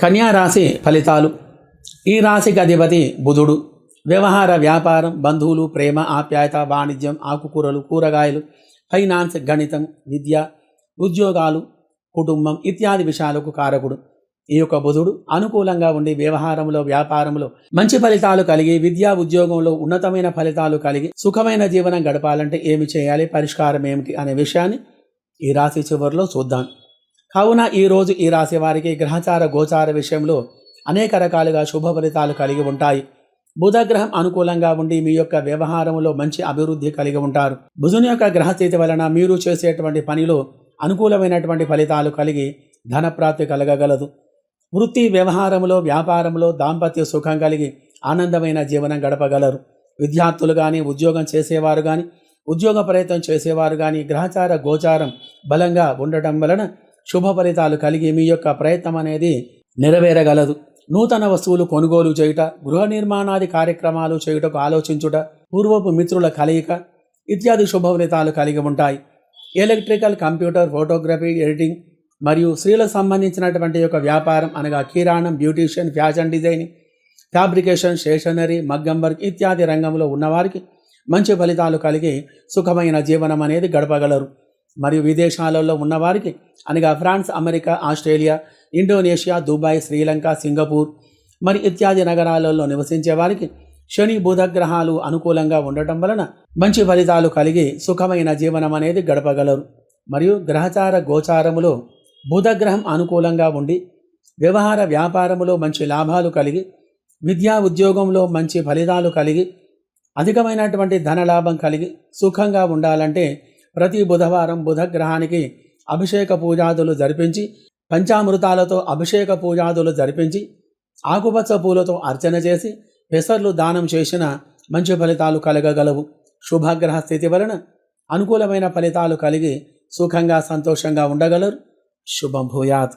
కన్యా రాశి ఫలితాలు. ఈ రాశికి అధిపతి బుధుడు. వ్యవహార వ్యాపారం బంధువులు ప్రేమ ఆప్యాయత వాణిజ్యం ఆకుకూరలు కూరగాయలు ఫైనాన్స్ గణితం విద్య ఉద్యోగాలు కుటుంబం ఇత్యాది విషయాలకు కారకుడు. ఈ యొక్క బుధుడు అనుకూలంగా ఉండి వ్యవహారంలో వ్యాపారంలో మంచి ఫలితాలు కలిగి విద్యా ఉద్యోగంలో ఉన్నతమైన ఫలితాలు కలిగి సుఖమైన జీవనం గడపాలంటే ఏమి చేయాలి పరిష్కారం ఏమిటి అనే విషయాన్ని ఈ రాశి చివరిలో చూద్దాం. కావున ఈ రోజు ఈ రాశి వారికి గ్రహచార గోచార విషయంలో అనేక రకాలుగా శుభ ఫలితాలు కలిగి ఉంటాయి. బుధగ్రహం అనుకూలంగా ఉండి మీ యొక్క వ్యవహారంలో మంచి అభివృద్ధి కలిగి ఉంటారు. బుధుని యొక్క గ్రహస్థితి వలన మీరు చేసేటువంటి పనిలో అనుకూలమైనటువంటి ఫలితాలు కలిగి ధనప్రాప్తి కలగగలదు. వృత్తి వ్యవహారంలో వ్యాపారంలో దాంపత్య సుఖం కలిగి ఆనందమైన జీవనం గడపగలరు. విద్యార్థులు కానీ ఉద్యోగం చేసేవారు కానీ ఉద్యోగ ప్రయత్నం చేసేవారు కానీ గ్రహచార గోచారం బలంగా ఉండటం వలన శుభ ఫలితాలు కలిగి మీ యొక్క ప్రయత్నం అనేది నెరవేరగలదు. నూతన వస్తువులు కొనుగోలు చేయుట గృహ నిర్మాణాది కార్యక్రమాలు చేయుటకు ఆలోచించుట పూర్వపు మిత్రుల కలయిక ఇత్యాది శుభ ఫలితాలు కలిగి ఉంటాయి. ఎలక్ట్రికల్ కంప్యూటర్ ఫోటోగ్రఫీ ఎడిటింగ్ మరియు స్త్రీలకు సంబంధించినటువంటి యొక్క వ్యాపారం అనగా కిరాణం beautician fashion designing fabrication stationery మగ్గం వర్క్ ఇత్యాది రంగంలో ఉన్నవారికి మంచి ఫలితాలు కలిగి సుఖమైన జీవనం అనేది గడపగలరు. మరియు విదేశాలలో ఉన్నవారికి అనగా France America Australia Indonesia Dubai Sri Lanka Singapore మరి ఇత్యాది నగరాలలో నివసించే వారికి శని బుధగ్రహాలు అనుకూలంగా ఉండటం వలన మంచి ఫలితాలు కలిగి సుఖమైన జీవనం అనేది గడపగలరు. మరియు గ్రహచార గోచారములో బుధగ్రహం అనుకూలంగా ఉండి వ్యవహార వ్యాపారములో మంచి లాభాలు కలిగి విద్యా ఉద్యోగంలో మంచి ఫలితాలు కలిగి అధికమైనటువంటి ధనలాభం కలిగి సుఖంగా ఉండాలంటే ప్రతి బుధవారం బుధగ్రహానికి అభిషేక పూజాదులు జరిపించి పంచామృతాలతో అభిషేక పూజాదులు జరిపించి ఆకుపచ్చ పూలతో అర్చన చేసి పెసర్లు దానం చేసిన మంచి ఫలితాలు కలగగలవు. శుభగ్రహ స్థితి వలన అనుకూలమైన ఫలితాలు కలిగి సుఖంగా సంతోషంగా ఉండగలరు. శుభం భూయాత్.